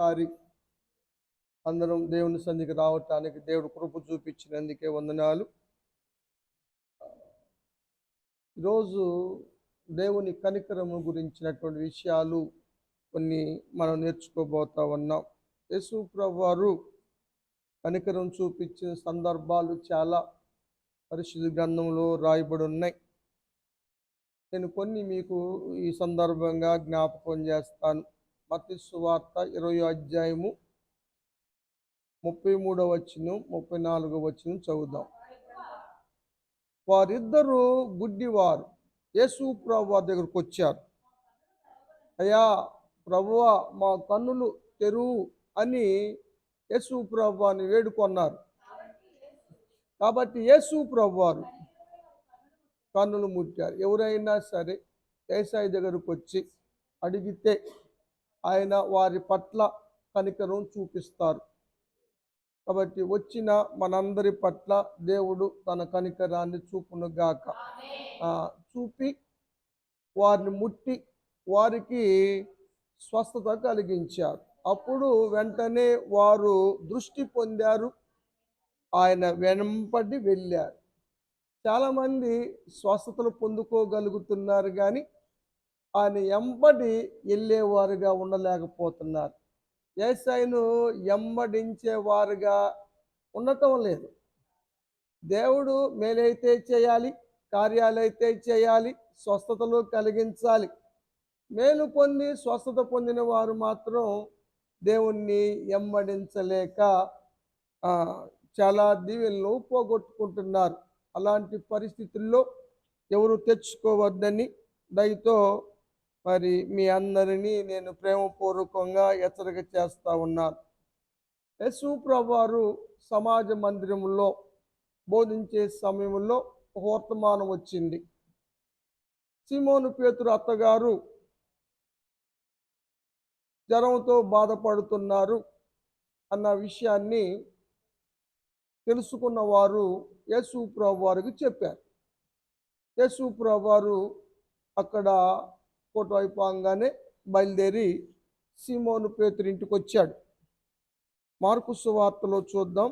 మరొకసారి అందరం దేవుని సంధికి రావటానికి దేవుడు కృప చూపించినందుకే వందనాలు. ఈరోజు దేవుని కనికరము గురించినటువంటి విషయాలు కొన్ని మనం నేర్చుకోబోతా ఉన్నాం. యేసు వారు కనికరం చూపించిన సందర్భాలు చాలా పరిశుద్ధ గ్రంథంలో రాయబడి ఉన్నాయి. నేను కొన్ని మీకు ఈ సందర్భంగా జ్ఞాపకం చేస్తాను. మతిస్సువార్త ఇరవై అధ్యాయము ముప్పై మూడవ వచ్చిన ముప్పై నాలుగవ వచ్చిన చదువుదాం. వారిద్దరూ గుడ్డివారు. యేసు ప్రభు వారి దగ్గరకు వచ్చారు. అయ్యా ప్రభువ మా కన్నులు తెరువు అని యేసు ప్రభు అని వేడుకొన్నారు. కాబట్టి యేసు ప్రభు వారు కన్నులు ముట్టారు. ఎవరైనా సరే ఏసాయి దగ్గరకు వచ్చి అడిగితే ఆయన వారి పట్ల కనికరం చూపిస్తారు. కాబట్టి వచ్చిన మనందరి పట్ల దేవుడు తన కనికరాన్ని చూపునుగాక. చూపి వారిని ముట్టి వారికి స్వస్థత కలిగించారు. అప్పుడు వెంటనే వారు దృష్టి పొందారు. ఆయన వెంపడి వెళ్ళారు. చాలామంది స్వస్థతలు పొందుకోగలుగుతున్నారు కానీ ఆయన ఎంబడి వెళ్ళేవారుగా ఉండలేకపోతున్నారు. ఏసైను ఎంబడించేవారుగా ఉండటం లేదు. దేవుడు మేలైతే చేయాలి కార్యాలైతే చేయాలి స్వస్థతలు కలిగించాలి. మేలు పొంది స్వస్థత పొందిన వారు మాత్రం దేవుణ్ణి ఎంబడించలేక చాలా దీవెలను పోగొట్టుకుంటున్నారు. అలాంటి పరిస్థితుల్లో ఎవరు తెచ్చుకోవద్దని దయతో మరి మీ అందరినీ నేను ప్రేమపూర్వకంగా హెచ్చరిక చేస్తూ ఉన్నాను యేసు ప్రభువారు సమాజ మందిరంలో బోధించే సమయంలో ఒక వర్తమానం వచ్చింది. సిమోను పేతురు అత్తగారు జ్వరంతో బాధపడుతున్నారు అన్న విషయాన్ని తెలుసుకున్న వారు యేసు ప్రభు వారికి చెప్పారు. యేసు ప్రభు వారు అక్కడ కోట అయిపోగానే బయలుదేరి సీమోను పేతురు ఇంటికి వచ్చాడు మార్కు సువార్తలో చూద్దాం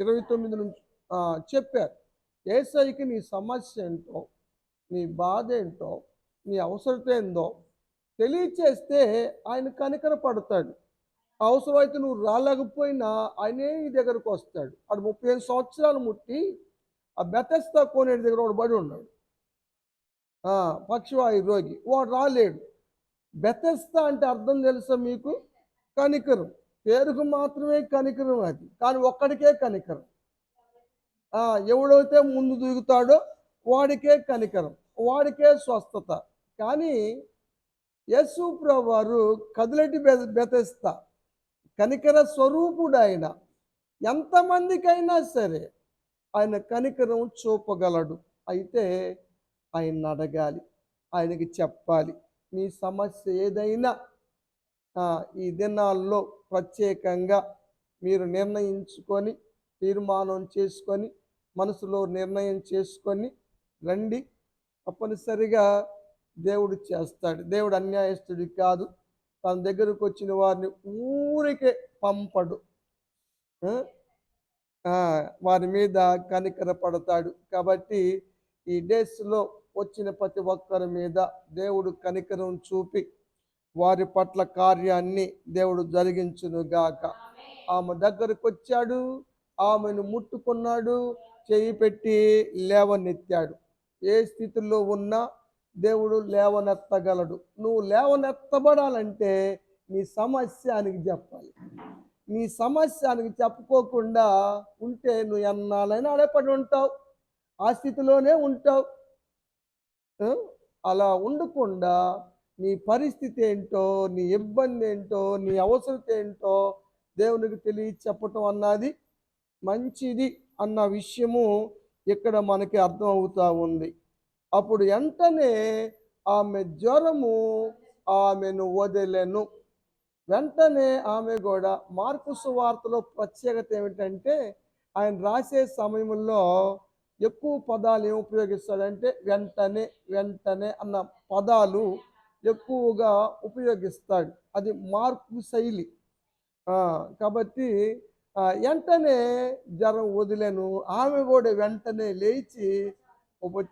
ఇరవై తొమ్మిది నుంచి చెప్పారు. ఏసైకి నీ సమస్య ఏంటో నీ బాధ ఏంటో నీ అవసరత ఏందో తెలియచేస్తే ఆయన కనికర పడతాడు. అవసరమైతే నువ్వు రాలేకపోయినా ఆయనే నీ దగ్గరకు వస్తాడు. అది ముప్పై సంవత్సరాలు ముట్టి ఆ బెతస్తా కోనేటి దగ్గర ఒకడు బడి ఉన్నాడు. పక్షివాయు రోగి. వాడు రాలేడు. బెతస్తా అంటే అర్థం తెలుసా మీకు? కనికరం. పేరుకు మాత్రమే కనికరం అది. కానీ ఒక్కడికే కనికరం. ఎవడైతే ముందు దిగుతాడో వాడికే కనికరం. వాడికే స్వస్థత. కానీ యేసు ప్రభు వారు కదిలటి బె- కనికర స్వరూపుడు ఆయన. ఎంతమందికైనా సరే ఆయన కనికరం చూపగలడు. అయితే ఆయన అడగాలి ఆయనకి చెప్పాలి మీ సమస్య ఏదైనా ఈ దినాల్లో ప్రత్యేకంగా మీరు నిర్ణయించుకొని తీర్మానం చేసుకొని మనసులో నిర్ణయం చేసుకొని రండి. తప్పనిసరిగా దేవుడు చేస్తాడు. దేవుడు అన్యాయస్తుడి కాదు. తన దగ్గరకు వచ్చిన వారిని ఊరికే పంపడు. వారి మీద కనికరపడతాడు. కాబట్టి ఈ డేస్లో వచ్చిన ప్రతి ఒక్కరి మీద దేవుడు కనికరం చూపి వారి పట్ల కార్యాన్ని దేవుడు జరిగించునుగాక. ఆమె దగ్గరకు వచ్చాడు ఆమెను ముట్టుకున్నాడు చేయి పెట్టి లేవనెత్తాడు. ఏ స్థితిలో ఉన్నా దేవుడు లేవనెత్తగలడు. నువ్వు లేవనెత్తబడాలంటే నీ సమస్య ఆయనకి చెప్పాలి. నీ సమస్యానికి చెప్పుకోకుండా ఉంటే నువ్వు ఎన్నాళ్ళైనా అడపడి ఉంటావు. ఆ స్థితిలోనే ఉంటావు. అలా ఉండకుండా నీ పరిస్థితి ఏంటో నీ ఇబ్బంది ఏంటో నీ అవసరత ఏంటో దేవునికి తెలియ చెప్పటం అన్నది మంచిది అన్న విషయము ఇక్కడ మనకి అర్థమవుతూ ఉంది. అప్పుడు వెంటనే ఆమె జ్వరము ఆమెను వదిలెను. వెంటనే ఆమె కూడా మార్పు సువార్తలో ప్రత్యేకత ఏమిటంటే ఆయన రాసే సమయంలో ఎక్కువ పదాలు ఏం ఉపయోగిస్తాడంటే వెంటనే వెంటనే అన్న పదాలు ఎక్కువగా ఉపయోగిస్తాడు. అది మార్పు శైలి. కాబట్టి వెంటనే జ్వరం వదిలేను ఆమె కూడా వెంటనే లేచి ఉప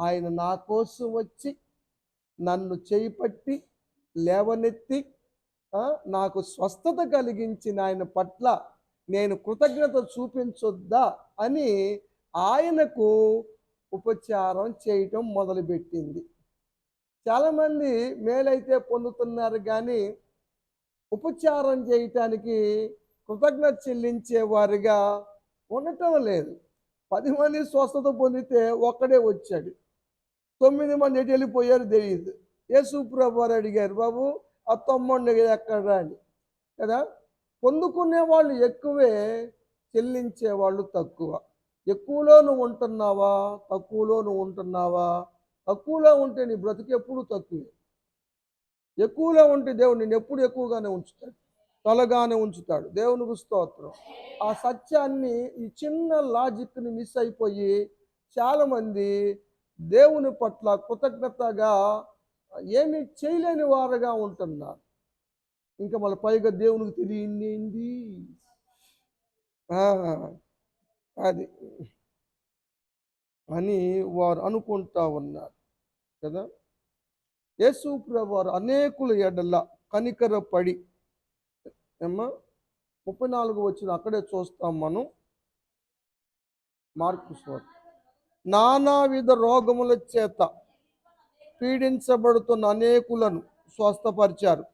ఆయన నా కోసం వచ్చి నన్ను చేయి పట్టి లేవనెత్తి నాకు స్వస్థత కలిగించిన ఆయన పట్ల నేను కృతజ్ఞత చూపించొద్దా అని ఆయనకు ఉపచారం చేయటం మొదలుపెట్టింది. చాలామంది మేలైతే పొందుతున్నారు కానీ ఉపచారం చేయటానికి కృతజ్ఞత చెల్లించేవారిగా ఉండటం లేదు. పది మంది స్వస్థత పొందితే ఒక్కడే వచ్చాడు. తొమ్మిది మంది ఎటు వెళ్ళిపోయారు తెలియదు యేసు ప్రభు అడిగారు బాబు ఆ తమ్ముడిని ఎక్కడ అని కదా? పొందుకునే వాళ్ళు ఎక్కువే చెల్లించే వాళ్ళు తక్కువ. ఎక్కువలో నువ్వు ఉంటున్నావా? తక్కువలో నువ్వు ఉంటున్నావా? తక్కువలో ఉంటే నీ బ్రతికెప్పుడు ఎప్పుడు తక్కువే. ఎక్కువలో ఉంటే దేవుడు నేను ఎప్పుడు ఎక్కువగానే ఉంచుతాడు. తొలగానే ఉంచుతాడు. దేవునికి స్తోత్రం. ఆ సత్యాన్ని ఈ చిన్న లాజిక్ని మిస్ అయిపోయి చాలామంది దేవుని పట్ల కృతజ్ఞతగా ఏమీ చేయలేని వారుగా ఉంటున్నారు. ఇంకా మళ్ళీ పైగా దేవునికి తెలియంది అది. అని వారు అనుకుంటా ఉన్నారు. కదా? యేసు ప్రభు వారు అనేకుల ఎడల కనికరపడి ఏమ్మా? ముప్పై నాలుగు వచ్చిన అక్కడే చూస్తాం మనం. మార్పు స్వార్థ నానావిధ రోగముల చేత పీడించబడుతున్న అనేకులను స్వస్థపరిచారు.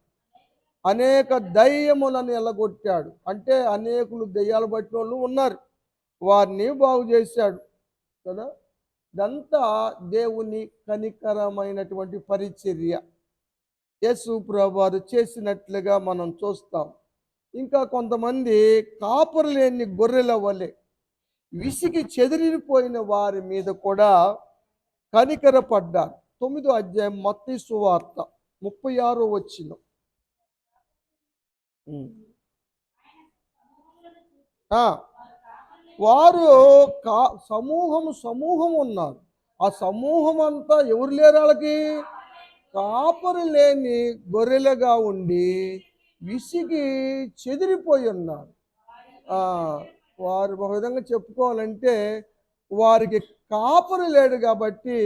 అనేక దయ్యములను ఎలగొట్టాడు. అంటే అనేకులు దయ్యాలు పట్టిన వాళ్ళు ఉన్నారు. వారిని బాగు చేశాడు. కదా? ఇదంతా దేవుని కనికరమైనటువంటి పరిచర్య. యేసు ప్రభువారు చేసినట్లుగా మనం చూస్తాం. ఇంకా కొంతమంది కాపురు లేని గొర్రెల వలె విసిగి చెదిరిపోయిన వారి మీద కూడా కనికరపడ్డారు. తొమ్మిదో అధ్యాయం మత్తి సువార్త ముప్పై ఆరో వచ్చిన. వారు కా సమూహం సమూహం ఉన్నారు. ఆ సమూహం అంతా ఎవరు లేరు వాళ్ళకి కాపరు లేని గొర్రెలుగా ఉండి విసిగి చెదిరిపోయి ఉన్నారు. వారు ఒక విధంగా చెప్పుకోవాలంటే వారికి కాపరు లేడు కాబట్టి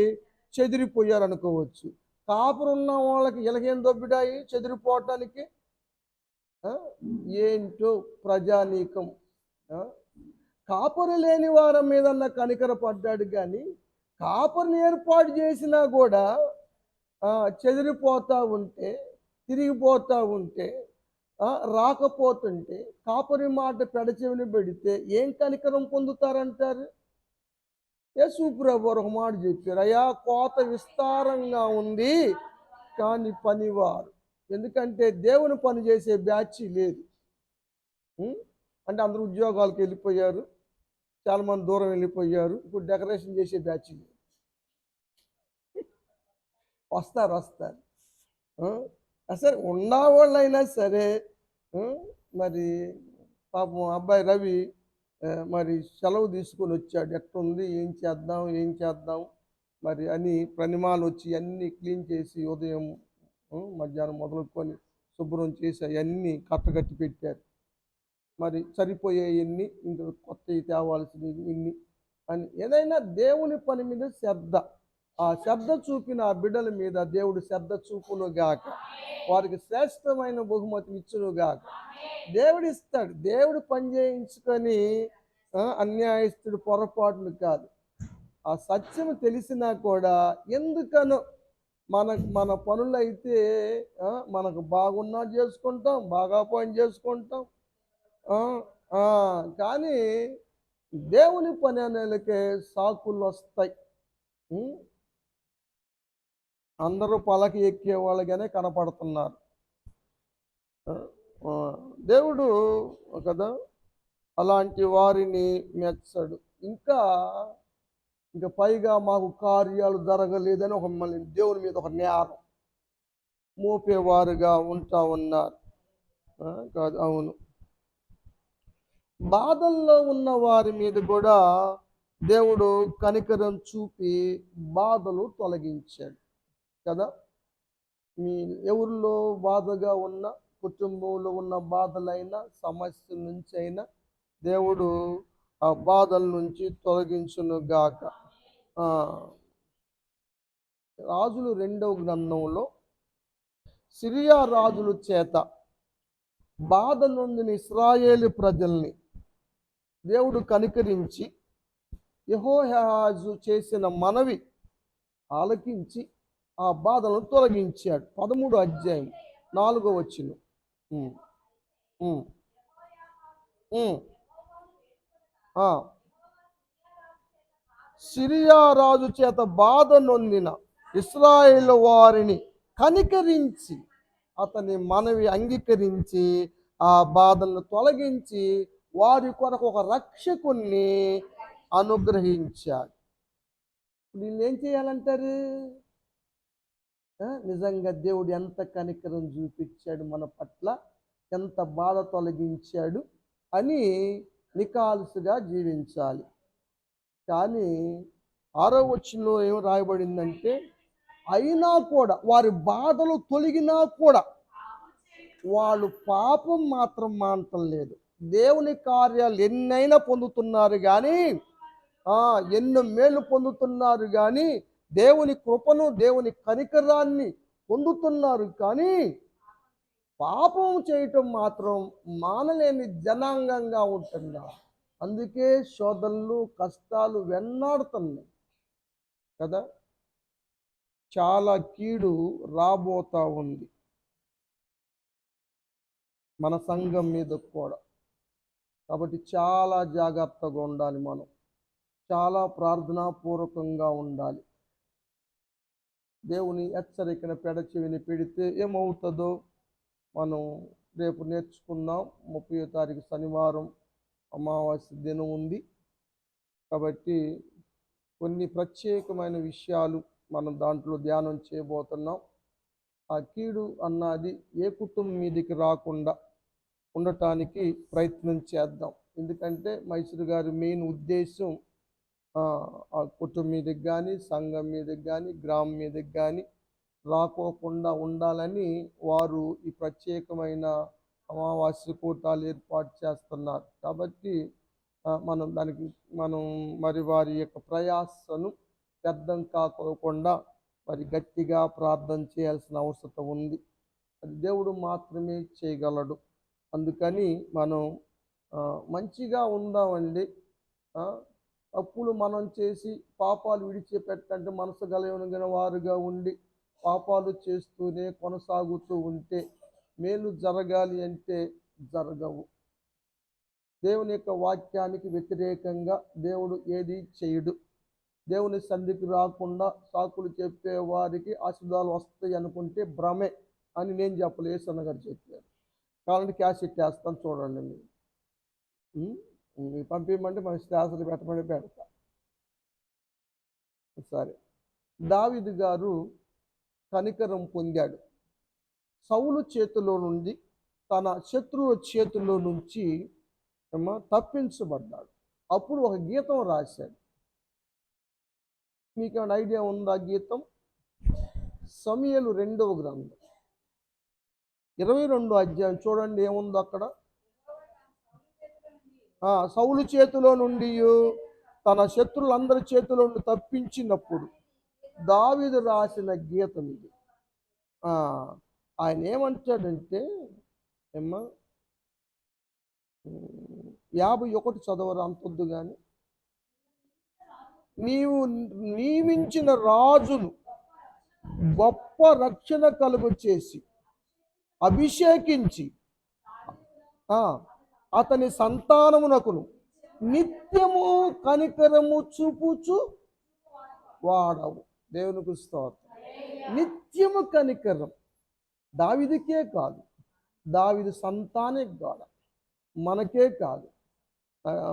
చెదిరిపోయారు అనుకోవచ్చు కాపురున్న వాళ్ళకి ఇలాగేం దొబ్బిడాయి చెదిరిపోవటానికి? ఏంటో ప్రజానీకం. కాపురు కాపరు లేని వారి మీదన్న కనికర పడ్డాడు కానీ కాపరిని ఏర్పాటు చేసినా కూడా చెదిరిపోతూ ఉంటే తిరిగిపోతూ ఉంటే రాకపోతుంటే కాపరి మాట పెడచెవిని పెడితే ఏం కనికరం పొందుతారంటారు? యేసుప్రభు ఒక మాట చెప్పారు అయ్యా కోత విస్తారంగా ఉంది కానీ పనివారు. ఎందుకంటే దేవుని పని చేసే బ్యాచ్ లేదు. అంటే అందరూ ఉద్యోగాలకు వెళ్ళిపోయారు చాలామంది దూరం వెళ్ళిపోయారు ఇప్పుడు డెకరేషన్ చేసే బ్యాచ్ లేదు. వస్తారు వస్తారు. సరే ఉన్నవాళ్ళైనా సరే మరి పాపం అబ్బాయి రవి మరి సెలవు తీసుకొని వచ్చాడు. ఎట్టుంది? ఏం చేద్దాం? ఏం చేద్దాం? మరి అని ప్రణిమాలు వచ్చి అన్నీ క్లీన్ చేసి ఉదయం మధ్యాహ్నం మొదలుకొని శుభ్రం చేసి అవన్నీ కట్టగట్టి పెట్టారు. మరి సరిపోయేయన్ని ఇంకా కొత్తవి తేవాల్సినవి ఇన్ని అని. ఏదైనా దేవుని పని మీద శ్రద్ధ. ఆ శ్రద్ధ చూపిన ఆ బిడ్డల మీద దేవుడు శ్రద్ధ చూపును గాక. వారికి శ్రేష్టమైన బహుమతి ఇచ్చును గాక. దేవుడు ఇస్తాడు. దేవుడు పని చేయించుకొని అన్యాయస్తుడు పొరపాటును కాదు. ఆ సత్యం తెలిసినా కూడా ఎందుకనో మన మన పనులు అయితే మనకు బాగున్నా చేసుకుంటాం బాగా పని చేసుకుంటాం. కానీ దేవుని పని అనేలకే సాకులు వస్తాయి అందరూ పలకి ఎక్కే వాళ్ళగానే కనపడుతున్నారు. దేవుడు కదా అలాంటి వారిని మెచ్చడు. ఇంకా ఇంకా పైగా మాకు కార్యాలు జరగలేదని ఒక మళ్ళీ దేవుని మీద ఒక నేరం మోపేవారుగా ఉంటా ఉన్నారు. కాదు అవును. బాధల్లో ఉన్న వారి మీద కూడా దేవుడు కనికరం చూపి బాధలు తొలగించాడు. కదా? మీ ఎవరిలో బాధగా ఉన్న కుటుంబంలో ఉన్న బాధలైనా సమస్యల నుంచి అయినా దేవుడు ఆ బాధల నుంచి తొలగించును గాక రాజులు రెండవ గ్రంథంలో సిరియా రాజుల చేత బాధ నొందిన ఇస్రాయేలు ప్రజల్ని దేవుడు కనికరించి యహోహాజు చేసిన మనవి ఆలకించి ఆ బాధలను తొలగించాడు. పదమూడు అధ్యాయం నాలుగో వచ్చిన సిరియా రాజు చేత బాధ నొందిన ఇస్రాయేల్ వారిని కనికరించి అతని మనవి అంగీకరించి ఆ బాధలను తొలగించి వారి కొరకు ఒక రక్షకుణ్ణి అనుగ్రహించాడు. వీళ్ళు ఏం చేయాలంటారు? నిజంగా దేవుడు ఎంత కనికరం చూపించాడు మన పట్ల ఎంత బాధ తొలగించాడు అని నికాల్సుగా జీవించాలి. కానీ ఆరో వచ్చినలో ఏం రాయబడిందంటే అయినా కూడా వారి బాధలు తొలగినా కూడా వాళ్ళు పాపం మాత్రం మానటం లేదు. దేవుని కార్యాలు ఎన్నైనా పొందుతున్నారు కానీ ఎన్నో మేలు పొందుతున్నారు కానీ దేవుని కృపను దేవుని కనికరాన్ని పొందుతున్నారు కానీ పాపం చేయటం మాత్రం మానలేని జనాంగంగా ఉంటున్నారు అందుకే శోధనలు కష్టాలు వెన్నాడుతున్నాయి. కదా? చాలా కీడు రాబోతా ఉంది. మన సంఘం మీద కూడా. కాబట్టి చాలా జాగ్రత్తగా ఉండాలి మనం. చాలా ప్రార్థనాపూర్వకంగా ఉండాలి. దేవుని హెచ్చరికన పెడచెవిని పెడితే ఏమవుతుందో మనం రేపు నేర్చుకుందాం. ముప్పై తారీఖు శనివారం అమావాస్య దినం ఉంది. కాబట్టి కొన్ని ప్రత్యేకమైన విషయాలు మనం దాంట్లో ధ్యానం చేయబోతున్నాం. ఆ కీడు అన్నది ఏ కుటుంబం మీదకి రాకుండా ఉండటానికి ప్రయత్నం చేద్దాం. ఎందుకంటే మైసూరు గారి మెయిన్ ఉద్దేశం కుటుంబం మీదకి కానీ సంఘం మీదకి కానీ గ్రామం మీదకి కానీ రాకోకుండా ఉండాలని వారు ఈ ప్రత్యేకమైన అమావాస్య కూటాలు ఏర్పాటు చేస్తున్నారు. కాబట్టి మనం దానికి మనం మరి వారి యొక్క ప్రయాసను వ్యర్థం కాకోకుండా మరి గట్టిగా ప్రార్థన చేయాల్సిన అవసరం ఉంది. అది దేవుడు మాత్రమే చేయగలడు. అందుకని మనం మంచిగా ఉందామండి. తప్పులు మనం చేసి పాపాలు విడిచిపెట్టంటే మనసు గలవనగిన వారుగా ఉండి పాపాలు చేస్తూనే కొనసాగుతూ ఉంటే మేలు జరగాలి అంటే జరగవు. దేవుని యొక్క వాక్యానికి వ్యతిరేకంగా దేవుడు ఏది చేయడు. దేవుని సంధికి రాకుండా సాకులు చెప్పే వారికి ఆశీర్వాదాలు వస్తాయి అనుకుంటే భ్రమే అని నేను చెప్పలే ఏసన్న గారు చెప్పారు. కావాలంటే క్యాసెట్ వేస్తాను చూడండి మీరు. పంపించమంటే మన స్టాసులు పెట్టమని పెడతా. సరే. దావిదు గారు కనికరం పొందాడు. సౌలు చేతిలో నుండి తన శత్రువుల చేతిలో నుంచి తప్పించబడ్డాడు. అప్పుడు ఒక గీతం రాశాడు. మీకు ఏమైనా ఐడియా ఉందా గీతం? సమయలు రెండవ గ్రంథం. ఇరవై రెండు అధ్యాయం చూడండి ఏముందో అక్కడ? సౌలు చేతిలో నుండి తన శత్రులందరి చేతిలో నుండి తప్పించినప్పుడు దావిదు రాసిన గీతం ఇది. ఆయన ఏమంటాడంటే ఏమ్మా? యాభై ఒకటి చదవరు? అంతొద్దు కానీ నీవు నియమించిన రాజులు గొప్ప రక్షణ కలుగు చేసి అభిషేకించి అతని సంతానమునకును నిత్యము కనికరము చూపుచు వాడవు. దేవునికి స్తోత్రం. నిత్యము కనికరం. దావిదికే కాదు. దావిది సంతానికి కాదు మనకే కాదు.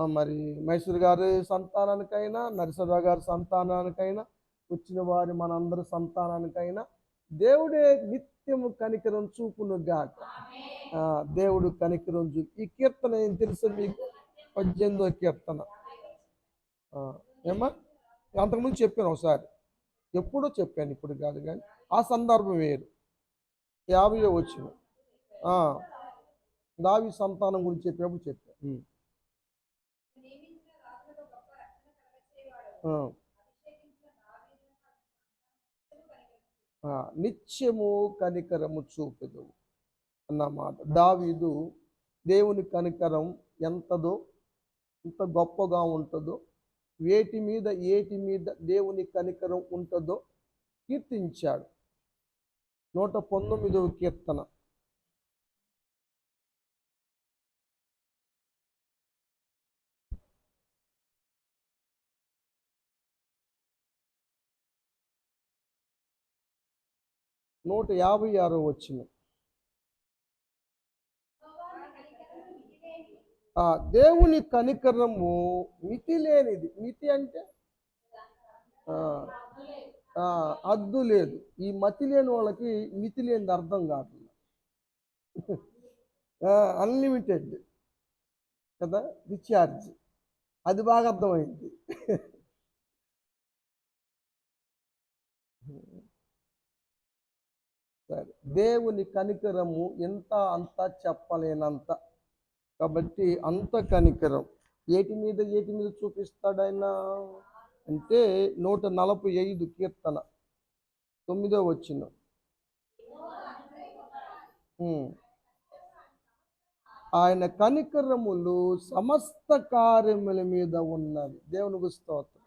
మరి మైసూర్ గారి సంతానానికైనా నరసరావు గారి సంతానానికైనా వచ్చిన వారి మనందరి సంతానానికైనా దేవుడే నిత్యము కనికరం చూపును గాక. దేవుడు కనికరం చూ ఈ కీర్తన ఏం తెలుసు మీకు? పద్దెనిమిదో కీర్తన. ఏమా ఏమ్మా? అంతకుముందు చెప్పాను ఒకసారి. ఎప్పుడో చెప్పాను ఇప్పుడు కాదు కానీ. ఆ సందర్భం వేరు. యాభయో వచ్చిన. దావి సంతానం గురించి చెప్పినప్పుడు చెప్పా. నిత్యము కనికరము చూపెదవు. అన్నమాట దావీదు దేవుని కనికరం ఎంతదో ఎంత గొప్పగా ఉంటుందో వేటి మీద ఏటి మీద దేవుని కనికరం ఉంటుందో కీర్తించాడు. నూట పంతొమ్మిదవ కీర్తన. నూట యాభై ఆరో వచ్చినాయి దేవుని కనికరము మితి లేనిది. మితి అంటే? అద్దు లేదు. ఈ మతి లేని వాళ్ళకి మితి లేనిది అర్థం కాదు. అన్లిమిటెడ్ కదా? రీఛార్జ్ అది బాగా అర్థమైంది. సరే. దేవుని కనికరము ఎంత అంత చెప్పలేనంత. కాబట్టి అంత కనికరం. ఏటి మీద ఏటి మీద చూపిస్తాడు ఆయన అంటే నూట నలభై ఐదు కీర్తన. తొమ్మిదో వచ్చిన ఆయన కనికరములు సమస్త కార్యముల మీద ఉన్నవి. దేవునికి స్తోత్రం.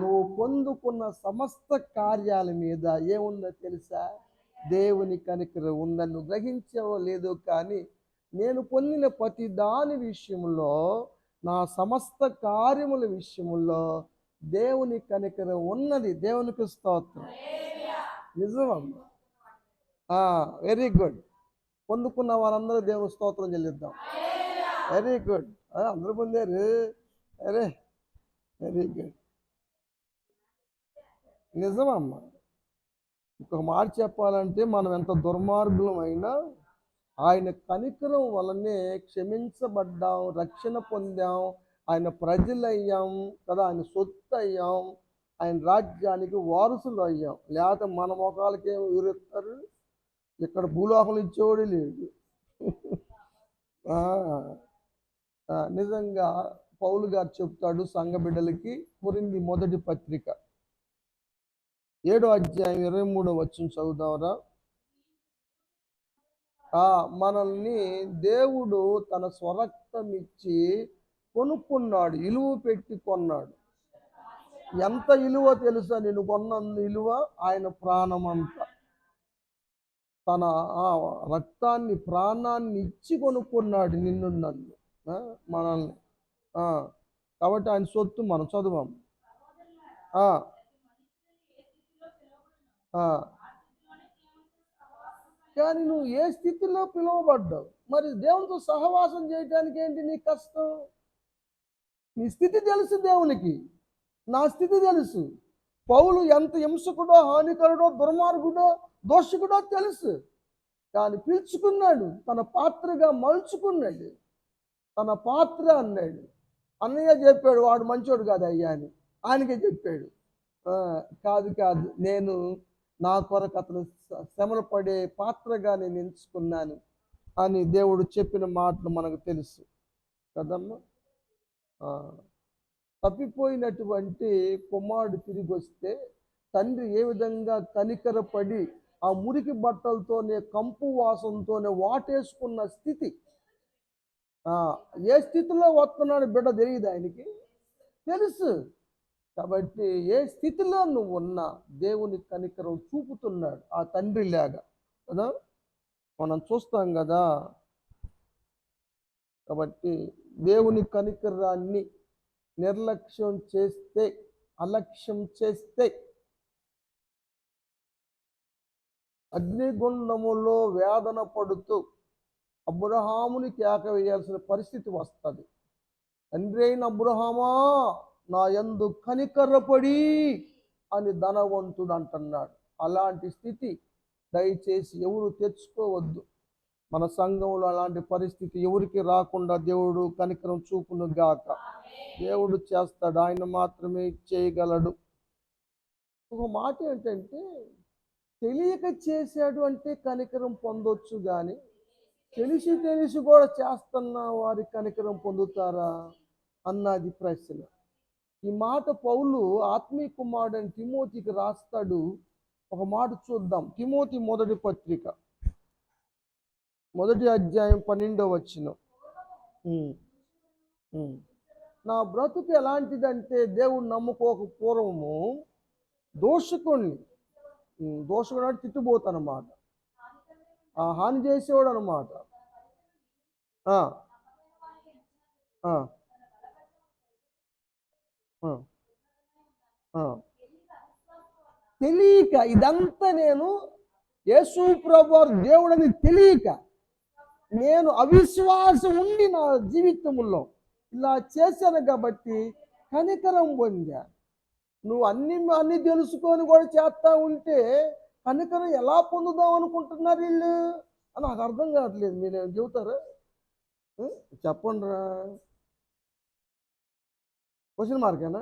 నువ్వు పొందుకున్న సమస్త కార్యాల మీద ఏముందో తెలుసా? దేవుని కనికరం ఉందని నువ్వు గ్రహించవో లేదో కానీ నేను పొందిన ప్రతి దాని విషయంలో నా సమస్త కార్యముల విషయంలో దేవుని కనికర ఉన్నది. దేవునికి స్తోత్రం. నిజమమ్మా వెరీ గుడ్ పొందుకున్న వారందరూ దేవుని స్తోత్రం చెల్లిద్దాం. వెరీ గుడ్ అందరూ పొందారు? అరే వెరీ గుడ్ నిజమమ్మా ఇంకొక మాట చెప్పాలంటే మనం ఎంత దుర్మార్గులమైనా ఆయన కనికరం వలనే క్షమించబడ్డాం రక్షణ పొందాం ఆయన ప్రజలయ్యాం కదా ఆయన సొత్తు అయ్యాం ఆయన రాజ్యానికి వారసులు అయ్యాం. లేకపోతే మన మొఖాలకి ఏమి ఇక్కడ భూలోకం ఇచ్చేవాడు లేడు. నిజంగా పౌలు గారు చెప్తాడు సంఘబిడ్డలకి పురింది మొదటి పత్రిక. ఏడో అధ్యాయం ఇరవై మూడో వచ్చిన చదువుదావరా మనల్ని దేవుడు తన స్వరక్తం ఇచ్చి కొనుక్కున్నాడు ఇలువ పెట్టి కొన్నాడు. ఎంత ఇలువ తెలుసా నేను కొన్నంత ఇలువ? ఆయన ప్రాణం అంత. తన ఆ రక్తాన్ని ప్రాణాన్ని ఇచ్చి కొనుక్కున్నాడు నిన్ను నన్ను మనల్ని. కాబట్టి ఆయన సొత్తు మనం చదువాం. ఆ, ఆ. కానీ నువ్వు ఏ స్థితిలో పిలువబడ్డావు? మరి దేవునితో సహవాసం చేయటానికి ఏంటి నీ కష్టం? నీ స్థితి తెలుసు దేవునికి. నా స్థితి తెలుసు. పౌలు ఎంత హింసకుడో హానికరుడో దుర్మార్గుడో దోషకుడో తెలుసు. కానీ పిలుచుకున్నాడు. తన పాత్రగా మలుచుకున్నాడు. తన పాత్ర అన్నాడు. అన్నయ్య చెప్పాడు వాడు మంచోడు కాదు అయ్యా అని. ఆయనకే చెప్పాడు కాదు కాదు. నేను నా కొరకు అతను శ్రమలు పడే పాత్రగా నేను ఎంచుకున్నాను అని దేవుడు చెప్పిన మాటలు మనకు తెలుసు. కదమ్మా? తప్పిపోయినటువంటి కుమారుడు తిరిగి వస్తే తండ్రి ఏ విధంగా కనికరపడి ఆ మురికి బట్టలతోనే కంపు వాసనతోనే వాటేసుకున్న స్థితి ఏ స్థితిలో వస్తున్నాడు బిడ్డ తెలియదు ఆయనకి? తెలుసు. కాబట్టి ఏ స్థితిలో నువ్వు ఉన్నా దేవుని కనికరం చూపుతున్నాడు. ఆ తండ్రి లాగా కదా? మనం చూస్తాం కదా? కాబట్టి దేవుని కనికరాన్ని నిర్లక్ష్యం చేస్తే అలక్ష్యం చేస్తే అగ్నిగుండములో వేదన పడుతూ అబ్రహాముని కేక వేయాల్సిన పరిస్థితి వస్తుంది. తండ్రి అయిన అబ్రహామా? నా యందు కనికర్రపడి అని ధనవంతుడు అంటున్నాడు అలాంటి స్థితి దయచేసి ఎవరు తెచ్చుకోవద్దు. మన సంఘంలో అలాంటి పరిస్థితి ఎవరికి రాకుండా దేవుడు కనికరం చూపును గాక. దేవుడు చేస్తాడు ఆయన మాత్రమే చేయగలడు. ఒక మాట ఏంటంటే తెలియక చేశాడు అంటే కనికరం పొందొచ్చు కానీ తెలిసి తెలిసి కూడా చేస్తున్న వారి కనికరం పొందుతారా? అన్నది ప్రశ్న. ఈ మాట పౌలు ఆత్మీయ కుమారుడని తిమోతికి రాస్తాడు. ఒక మాట చూద్దాం. తిమోతి మొదటి పత్రిక. మొదటి అధ్యాయం పన్నెండవ వచ్చిన నా బ్రతుకు ఎలాంటిదంటే దేవుడు నమ్ముకోక పూర్వము దోషకుణ్ణి. దోషకుడు అంటే తిట్టుపోతానమాట ఆ హాని చేసేవాడు అనమాట తెలియక ఇదంతా నేను యేసు ప్రభు దేవుడని తెలియక నేను అవిశ్వాసం ఉండి నా జీవితంలో ఇలా చేశాను కాబట్టి కనికరం పొందా. నువ్వు అన్ని అన్ని తెలుసుకొని కూడా చేస్తా ఉంటే కనికరం ఎలా పొందుదాం అనుకుంటున్నారు వీళ్ళు? అని నాకు అర్థం కావట్లేదు. మీరు చెబుతారు? చెప్పండి రా క్వశ్చన్ మార్కేనా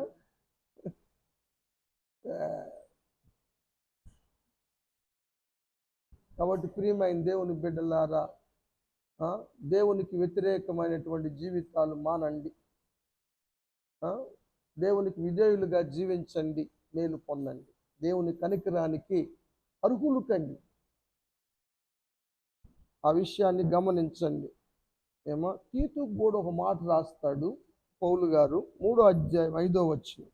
కాబట్టి ప్రియమైన దేవుని బిడ్డలారా దేవునికి వ్యతిరేకమైనటువంటి జీవితాలు మానండి. దేవునికి విధేయులుగా జీవించండి మేలు పొందండి. దేవుని కనికరానికి అర్హులు కండి ఆ విషయాన్ని గమనించండి. ఏమో తీతు కూడా ఒక మాట రాస్తాడు. పౌలు గారు మూడో అధ్యాయం ఐదో వచ్చిన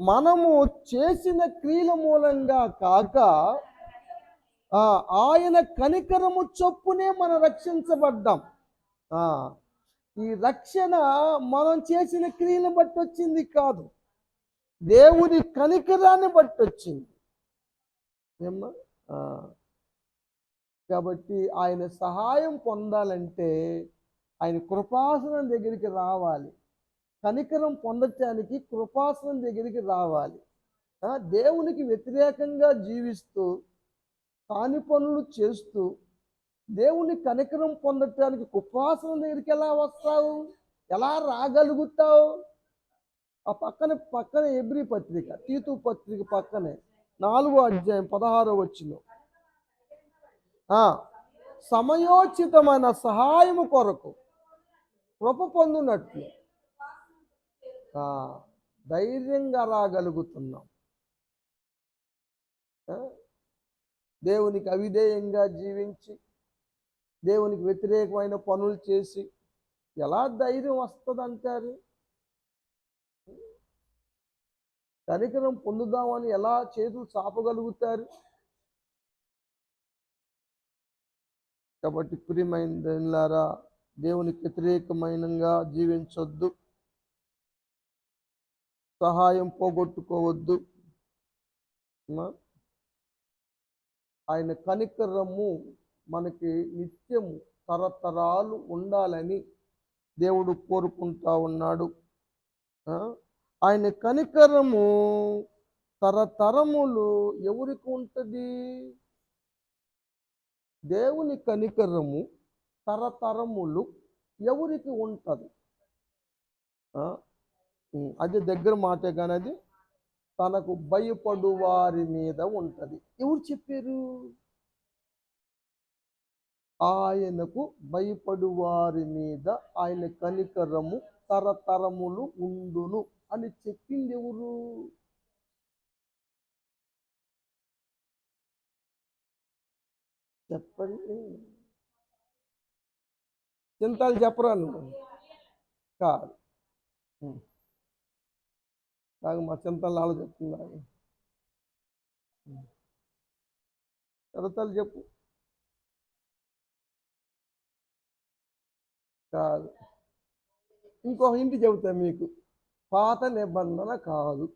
మనము చేసిన క్రియల మూలంగా కాక ఆ, ఆయన కనికరము చొప్పునే మనం రక్షించబడ్డాం. ఆ, ఈ రక్షణ మనం చేసిన క్రియలు బట్టి వచ్చింది కాదు. దేవుని కనికరాన్ని బట్టి వచ్చింది. ఏమ్మా? కాబట్టి ఆయన సహాయం పొందాలంటే ఆయన కృపాసనం దగ్గరికి రావాలి. కనికరం పొందటానికి కృపాసనం దగ్గరికి రావాలి. దేవునికి వ్యతిరేకంగా జీవిస్తూ కాని పనులు చేస్తూ దేవుని కనికరం పొందటానికి కృపాసనం దగ్గరికి ఎలా వస్తావు? ఎలా రాగలుగుతావు? ఆ పక్కన పక్కన ఎబ్రి పత్రిక తీతు పత్రిక పక్కనే నాలుగో అధ్యాయం పదహారో వచ్చిన. సమయోచితమైన సహాయము కొరకు కృప పొందునట్లు. ధైర్యంగా రాగలుగుతున్నాం. దేవునికి అవిధేయంగా జీవించి దేవునికి వ్యతిరేకమైన పనులు చేసి ఎలా ధైర్యం వస్తుంది అంటారు? కనికరం పొందుదామని ఎలా చేతులు చాపగలుగుతారు? కాబట్టి ప్రియమైనలారా దేవునికి వ్యతిరేకమైనగా జీవించొద్దు. సహాయం పోగొట్టుకోవద్దు. ఆయన కనికరము మనకి నిత్యము తరతరాలు ఉండాలని దేవుడు కోరుకుంటా ఉన్నాడు. ఆయన కనికరము తరతరములు ఎవరికి ఉంటుంది? దేవుని కనికరము తరతరములు ఎవరికి ఉంటుంది? అది దగ్గర మాటే కానీ అది తనకు భయపడు వారి మీద ఉంటుంది. ఎవరు చెప్పారు? ఆయనకు భయపడు వారి మీద ఆయన కనికరము తరతరములు ఉండును అని చెప్పింది ఎవరు? చెప్పండి. చింతలు చెప్పరా నువ్వు? కాదు. నాకు మా చింతలు ఆలోచిస్తున్నా చదువుతాలు చెప్పు. కాదు. ఇంకొక ఇంటి చెబుతా మీకు. పాత నిబంధన కాదు.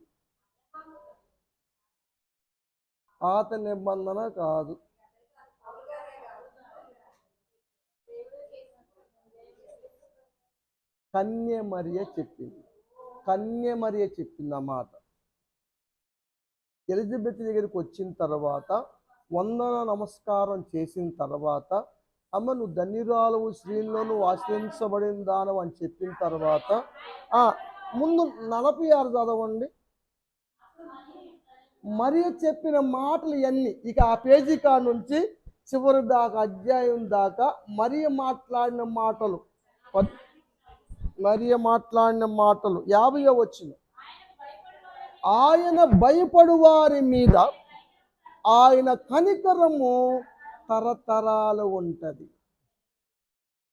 పాత నిబంధన కాదు. కన్య మరియ చెప్పింది. కన్య మరియ చెప్పింది ఆ మాట. ఎలిజబెత్ దగ్గరికి వచ్చిన తర్వాత వందన నమస్కారం చేసిన తర్వాత అమ్మ నువ్వు ధన్యురాలవు స్త్రీల్లో నువ్వు ఆశ్రయించబడిన దానవు అని చెప్పిన తర్వాత ముందు నలభై ఆరు చదవండి. మరియు చెప్పిన మాటలు ఇవన్నీ ఇక ఆ పేజీ కా నుంచి చివరి దాకా అధ్యాయం దాకా మరియు మాట్లాడిన మాటలు. మరియ మాట్లాడిన మాటలు యాభై వచ్చిన ఆయన భయపడు వారి మీద ఆయన కనికరము తరతరాలు ఉంటుంది.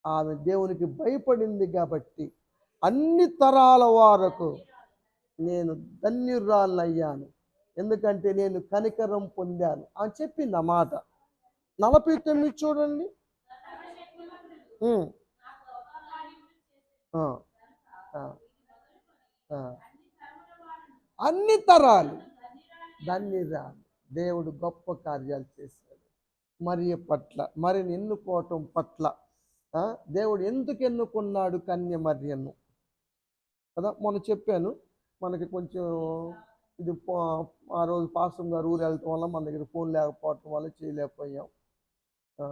ఆమె దేవునికి భయపడింది కాబట్టి అన్ని తరాల వరకు నేను ధన్యురాలయ్యాను. ఎందుకంటే నేను కనికరం పొందాను. అని చెప్పింది ఆ మాట. నలభై తొమ్మిది చూడండి. అన్ని తరాలు ధన్యురాలు దేవుడు గొప్ప కార్యాలు చేశాడు. మరి పట్ల మరిని ఎన్నుకోవటం పట్ల దేవుడు ఎందుకు ఎన్నుకున్నాడు కన్య మర్యను కదా మొన్న చెప్పాను మనకి కొంచెం ఇది ఆ రోజు పాసం గారు ఊరు వెళ్ళటం వల్ల మన దగ్గర ఫోన్ లేకపోవటం వల్ల చేయలేకపోయాం. ఆ,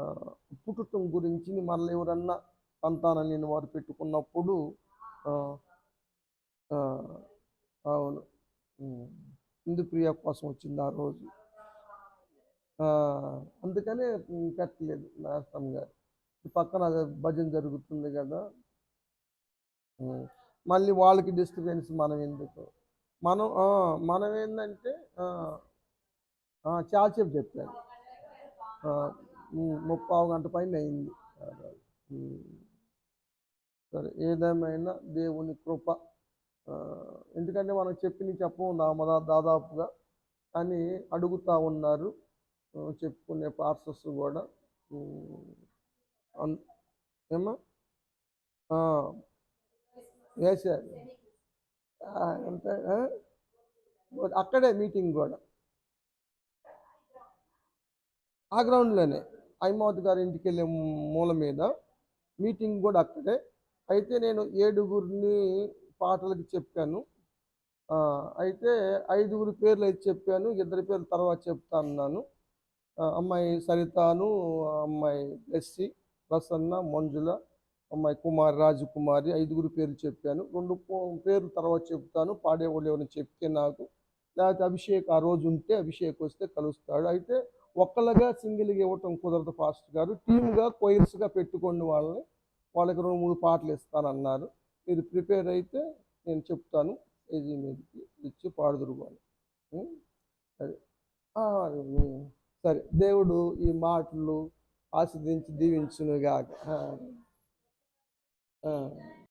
పుట్టటం గురించి మళ్ళీ ఎవరన్నా సంతానం నేను వారు పెట్టుకున్నప్పుడు అవును. ఇందుప్రియ కోసం వచ్చింది ఆ రోజు. అందుకనే పెట్టలేదు నాస్తం గారు. పక్కన భజన జరుగుతుంది కదా. మళ్ళీ వాళ్ళకి డిస్టర్బెన్స్ మనం ఎందుకు? మనం మనం ఏంటంటే చాచేపు చెప్పాను ముప్పావు గంట పైన అయింది సరే ఏదేమైనా దేవుని కృప. ఎందుకంటే మనం చెప్పిన చెప్పము దామదా దాదాపుగా. అని అడుగుతా ఉన్నారు. చెప్పుకునే పార్సల్స్ కూడా. ఏమా అన్- ఏమ్మా? వేశారు అంటే అక్కడే మీటింగ్ కూడా. ఆ గ్రౌండ్లోనే. ఐమావతి గారి ఇంటికి వెళ్ళే మూల మీద మీటింగ్ కూడా అక్కడే. అయితే నేను ఏడుగురిని పాటలకి చెప్పాను. అయితే ఐదుగురు పేర్లు అయితే చెప్పాను. ఇద్దరి పేర్లు తర్వాత చెప్తాను అన్నాను. అమ్మాయి సరితాను అమ్మాయి లెస్సి ప్రసన్న మంజుల అమ్మాయి కుమారి రాజకుమారి ఐదుగురు పేర్లు చెప్పాను. రెండు పేర్లు తర్వాత చెప్తాను. పాడేవాళ్ళు ఎవరైనా చెప్తే నాకు లేకపోతే అభిషేక్ ఆ రోజు ఉంటే అభిషేక్ వస్తే కలుస్తాడు. అయితే ఒక్కళ్ళగా సింగిల్గా ఇవ్వటం కుదరదు ఫాస్ట్ గారు. టీమ్గా కొయిర్స్గా పెట్టుకోండి వాళ్ళని. వాళ్ళకి రెండు మూడు పాటలు ఇస్తానన్నారు. మీరు ప్రిపేర్ అయితే నేను చెప్తాను. ఏజీ మీదకి ఇచ్చి పాడుదురు వాళ్ళు సరే. సరే. దేవుడు ఈ మాటలు ఆస్వాదించి దీవించునుగాక.